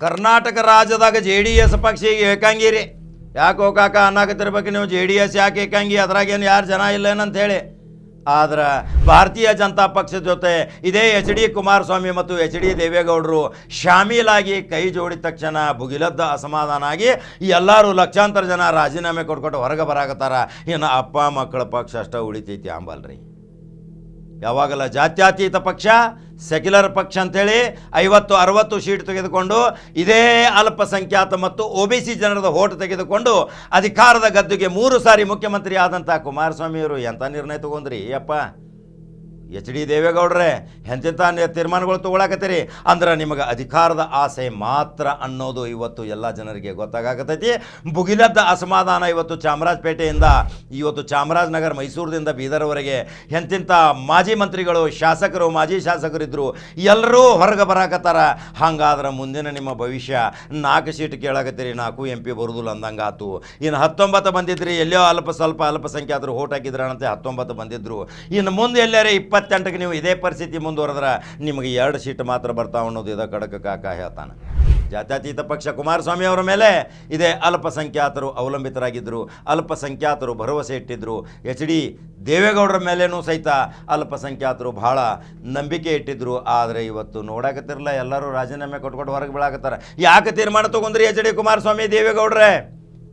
ಕರ್ನಾಟಕ ರಾಜ್ಯದಾಗ J D S ಪಕ್ಷ ಈಗ ಏಕಾಂಗಿರಿ. ಯಾಕೋ ಕಾಕ ಅನ್ನಕತ್ತಿರ್ಬೇಕು ನೀವು ಜೆ ಡಿ ಎಸ್ ಯಾಕೆ ಏಕಾಂಗಿ? ಅದ್ರಾಗೇನು ಯಾರು ಜನ ಇಲ್ಲೇನಂತ ಹೇಳಿ ಆದ್ರೆ ಭಾರತೀಯ ಜನತಾ ಪಕ್ಷದ ಜೊತೆ ಇದೇ ಎಚ್ ಡಿ ಕುಮಾರಸ್ವಾಮಿ ಮತ್ತು ಎಚ್ ಡಿ ದೇವೇಗೌಡರು ಶಾಮೀಲಾಗಿ ಕೈ ಜೋಡಿದ ತಕ್ಷಣ ಭುಗಿಲದ್ದ ಅಸಮಾಧಾನ ಆಗಿ ಎಲ್ಲರೂ ಲಕ್ಷಾಂತರ ಜನ ರಾಜೀನಾಮೆ ಕೊಟ್ಕೊಟ್ಟು ಹೊರಗೆ ಬರಾಕತ್ತಾರ. ಇನ್ನು ಅಪ್ಪ ಮಕ್ಕಳ ಪಕ್ಷ ಅಷ್ಟ ಉಳಿತೈತಿ ಅಂಬಲ್ರಿ. ಯಾವಾಗಲ್ಲ ಜಾತ್ಯಾತೀತ ಪಕ್ಷ ಸೆಕ್ಯುಲರ್ ಪಕ್ಷ ಅಂತೇಳಿ ಐವತ್ತು, ಅರವತ್ತು ಸೀಟ್ ತೆಗೆದುಕೊಂಡು ಇದೇ ಅಲ್ಪಸಂಖ್ಯಾತ ಮತ್ತು ಒ ಬಿ ಸಿ ಜನರದ ಓಟ್ ತೆಗೆದುಕೊಂಡು ಅಧಿಕಾರದ ಗದ್ದುಗೆ ಮೂರು ಸಾರಿ ಮುಖ್ಯಮಂತ್ರಿ ಆದಂಥ ಕುಮಾರಸ್ವಾಮಿಯವರು ಎಂಥ ನಿರ್ಣಯ ತಗೊಂಡ್ರಿ? ಅಪ್ಪ ಎಚ್ ಡಿ ದೇವೇಗೌಡ್ರೆ, ಎಂತೆಂಥ ತೀರ್ಮಾನಗಳು ತಗೊಳಕತ್ತೀರಿ? ಅಂದ್ರೆ ನಿಮಗೆ ಅಧಿಕಾರದ ಆಸೆ ಮಾತ್ರ ಅನ್ನೋದು ಇವತ್ತು ಎಲ್ಲ ಜನರಿಗೆ ಗೊತ್ತಾಗತೈತಿ ಭುಗಿಲದ್ದ ಅಸಮಾಧಾನ ಇವತ್ತು ಚಾಮರಾಜಪೇಟೆಯಿಂದ, ಇವತ್ತು ಚಾಮರಾಜನಗರ ಮೈಸೂರಿನಿಂದ ಬೀದರ್ವರೆಗೆ ಎಂತೆಂಥ ಮಾಜಿ ಮಂತ್ರಿಗಳು, ಶಾಸಕರು, ಮಾಜಿ ಶಾಸಕರಿದ್ದರು ಎಲ್ಲರೂ ಹೊರಗೆ ಬರಾಕತ್ತಾರ. ಹಂಗಾದ್ರೆ ಮುಂದಿನ ನಿಮ್ಮ ಭವಿಷ್ಯ ನಾಲ್ಕು ಸೀಟ್ ಕೇಳಾಕತ್ತೀರಿ, ನಾಲ್ಕು ಎಂ ಪಿ ಬರುದಿಲ್ಲ ಅಂದಂಗಾತು ಇನ್ನು ಹತ್ತೊಂಬತ್ತು ಬಂದಿದ್ರಿ ಎಲ್ಲೋ ಅಲ್ಪ ಸ್ವಲ್ಪ ಅಲ್ಪಸಂಖ್ಯಾತರು ಓಟ್ ಹಾಕಿದ್ರಂತೆ ಹತ್ತೊಂಬತ್ತು ಬಂದಿದ್ರು. ಇನ್ನು ಮುಂದೆ ಎಲ್ಲಾರೆ ಇಪ್ಪತ್ತೆಂಟಕ್ಕೆ ನೀವು ಇದೇ ಪರಿಸ್ಥಿತಿ ಮುಂದುವರೆದ್ರೆ ನಿಮಗೆ ಎರಡು ಸೀಟ್ ಮಾತ್ರ ಬರ್ತಾವೆ ಅನ್ನೋದು ಇದ ಕಡಕ ಕಾಕ ಹೇಳ್ತಾನೆ. ಜಾತ್ಯತೀತ ಪಕ್ಷ ಕುಮಾರಸ್ವಾಮಿ ಅವರ ಮೇಲೆ ಇದೇ ಅಲ್ಪಸಂಖ್ಯಾತರು ಅವಲಂಬಿತರಾಗಿದ್ದರು ಅಲ್ಪಸಂಖ್ಯಾತರು ಭರವಸೆ ಇಟ್ಟಿದ್ದರು ಎಚ್ ಡಿ ದೇವೇಗೌಡರ ಮೇಲೇನೂ ಸಹಿತ ಅಲ್ಪಸಂಖ್ಯಾತರು ಬಹಳ ನಂಬಿಕೆ ಇಟ್ಟಿದ್ರು. ಆದರೆ ಇವತ್ತು ನೋಡಕತ್ತಿರಲ್ಲ, ಎಲ್ಲರೂ ರಾಜೀನಾಮೆ ಕೊಟ್ಕೊಟ್ಟು ಹೊರಗೆ ಬೀಳಾಕತ್ತಾರೆ. ಯಾಕೆ ತೀರ್ಮಾನ ತೊಗೊಂಡ್ರಿ ಎಚ್ ಡಿ ಕುಮಾರಸ್ವಾಮಿ, ದೇವೇಗೌಡ್ರೆ?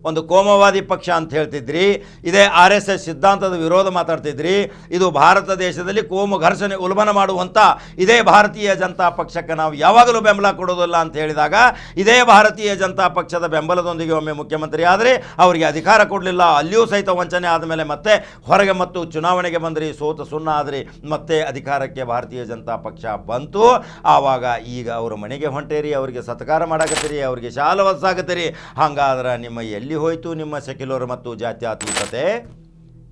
ಒಂದು ಕೋಮವಾದಿ ಪಕ್ಷ ಅಂತ ಹೇಳ್ತಿದ್ರಿ, ಇದೇ ಆರ್ ಎಸ್ ಎಸ್ ಸಿದ್ಧಾಂತದ ವಿರೋಧ ಮಾತಾಡ್ತಿದ್ರಿ, ಇದು ಭಾರತ ದೇಶದಲ್ಲಿ ಕೋಮು ಘರ್ಷಣೆ ಉಲ್ಬಣ ಮಾಡುವಂಥ ಇದೇ ಭಾರತೀಯ ಜನತಾ ಪಕ್ಷಕ್ಕೆ ನಾವು ಯಾವಾಗಲೂ ಬೆಂಬಲ ಕೊಡೋದಿಲ್ಲ ಅಂತ ಹೇಳಿದಾಗ, ಇದೇ ಭಾರತೀಯ ಜನತಾ ಪಕ್ಷದ ಬೆಂಬಲದೊಂದಿಗೆ ಒಮ್ಮೆ ಮುಖ್ಯಮಂತ್ರಿ ಆದರೆ ಅವರಿಗೆ ಅಧಿಕಾರ ಕೊಡಲಿಲ್ಲ, ಅಲ್ಲಿಯೂ ಸಹಿತ ವಂಚನೆ ಆದಮೇಲೆ ಮತ್ತೆ ಹೊರಗೆ ಮತ್ತು ಚುನಾವಣೆಗೆ ಬಂದ್ರಿ, ಸೋತ ಸುಣ್ಣ ಆದ್ರಿ, ಮತ್ತೆ ಅಧಿಕಾರಕ್ಕೆ ಭಾರತೀಯ ಜನತಾ ಪಕ್ಷ ಬಂತು. ಆವಾಗ ಈಗ ಅವರು ಮನೆಗೆ ಹೊಂಟೇರಿ, ಅವರಿಗೆ ಸತ್ಕಾರ ಮಾಡಾಕತ್ತೀರಿ, ಅವರಿಗೆ ಶಾಲ ಒದ್ಸಾಕತ್ತೀರಿ ಹಂಗಾದ್ರೆ ನಿಮ್ಮ ಎಲ್ಲಿ ಹೋಯ್ತು ನಿಮ್ಮ ಸೆಕ್ಯುಲರ್ ಮತ್ತು ಜಾತ್ಯತೀತತೆ.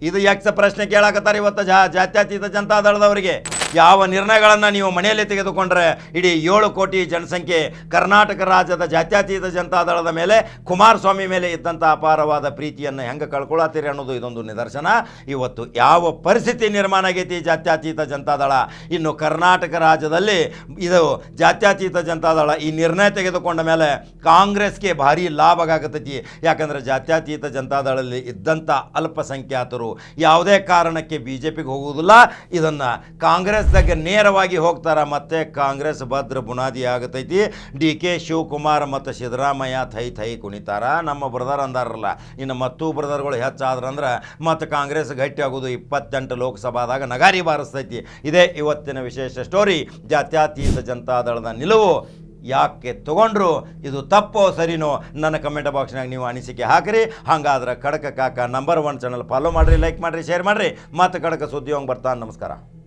ಇದು ಯಕ್ಷ ಪ್ರಶ್ನೆ ಕೇಳಾಕತ್ತಾರೆ ಇವತ್ತು ಜಾ, ಜಾತ್ಯತೀತ ಜನತಾದಳದವರಿಗೆ ಯಾವ ನಿರ್ಣಯಗಳನ್ನು ನೀವು ಮನೆಯಲ್ಲಿ ತೆಗೆದುಕೊಂಡ್ರೆ ಇಡೀ ಏಳು ಕೋಟಿ ಜನಸಂಖ್ಯೆ ಕರ್ನಾಟಕ ರಾಜ್ಯದ ಜಾತ್ಯತೀತ ಜನತಾದಳದ ಮೇಲೆ, ಕುಮಾರಸ್ವಾಮಿ ಮೇಲೆ ಇದ್ದಂಥ ಅಪಾರವಾದ ಪ್ರೀತಿಯನ್ನು ಹೆಂಗೆ ಕಳ್ಕೊಳತ್ತೀರಿ ಅನ್ನೋದು ಇದೊಂದು ನಿದರ್ಶನ. ಇವತ್ತು ಯಾವ ಪರಿಸ್ಥಿತಿ ನಿರ್ಮಾಣ ಆಗೈತಿ ಜಾತ್ಯತೀತ ಜನತಾದಳ ಇನ್ನು ಕರ್ನಾಟಕ ರಾಜ್ಯದಲ್ಲಿ ಇದು ಜಾತ್ಯತೀತ ಜನತಾದಳ ಈ ನಿರ್ಣಯ ತೆಗೆದುಕೊಂಡ ಮೇಲೆ ಕಾಂಗ್ರೆಸ್ಗೆ ಭಾರಿ ಲಾಭ ಆಗತೈತಿ. ಯಾಕಂದ್ರೆ ಜಾತ್ಯತೀತ ಜನತಾದಳಲ್ಲಿ ಇದ್ದಂಥ ಅಲ್ಪಸಂಖ್ಯಾತರು ಯಾವುದೇ ಕಾರಣಕ್ಕೆ ಬಿ ಜೆ ಪಿಗೆ ಹೋಗುವುದಿಲ್ಲ. ಇದನ್ನು ಕಾಂಗ್ರೆಸ್ದಾಗ ನೇರವಾಗಿ ಹೋಗ್ತಾರ? ಮತ್ತೆ ಕಾಂಗ್ರೆಸ್ ಭದ್ರ ಬುನಾದಿ ಆಗತೈತಿ. ಡಿ ಕೆ ಶಿವಕುಮಾರ್ ಮತ್ತು ಸಿದ್ದರಾಮಯ್ಯ ಥೈ ಥೈ ಕುಣಿತಾರ? ನಮ್ಮ ಬ್ರದರ್ ಅಂದಾರಲ್ಲ. ಇನ್ನು ಮತ್ತೂ ಬ್ರದರ್ಗಳು ಹೆಚ್ಚಾದ್ರಂದ್ರೆ ಮತ್ತು ಕಾಂಗ್ರೆಸ್ ಗಟ್ಟಿ ಆಗೋದು ಇಪ್ಪತ್ತೆಂಟು ಲೋಕಸಭಾದಾಗ ನಗಾರಿ ಬಾರಿಸ್ತೈತಿ. ಇದೇ ಇವತ್ತಿನ ವಿಶೇಷ ಸ್ಟೋರಿ ಜಾತ್ಯತೀತ ಜನತಾದಳದ ನಿಲುವು. ಯಾಕೆ ತಗೊಂಡ್ರು? ಇದು ತಪ್ಪೋ, ಸರಿನೋ? ನನ್ನ ಕಮೆಂಟ್ ಬಾಕ್ಸ್ನಾಗ ನೀವು ಅನಿಸಿಕೆ ಹಾಕಿರಿ. ಹಂಗಾದ್ರೆ Kadaka Kaka number one channel follow ಮಾಡಿರಿ ಲೈಕ್ ಮಾಡಿರಿ ಶೇರ್ ಮಾಡಿರಿ. ಮತ್ತು ಕಡಕ ಸುದ್ದಿ ಹೋಗಿ ಬರ್ತಾನೆ ನಮಸ್ಕಾರ.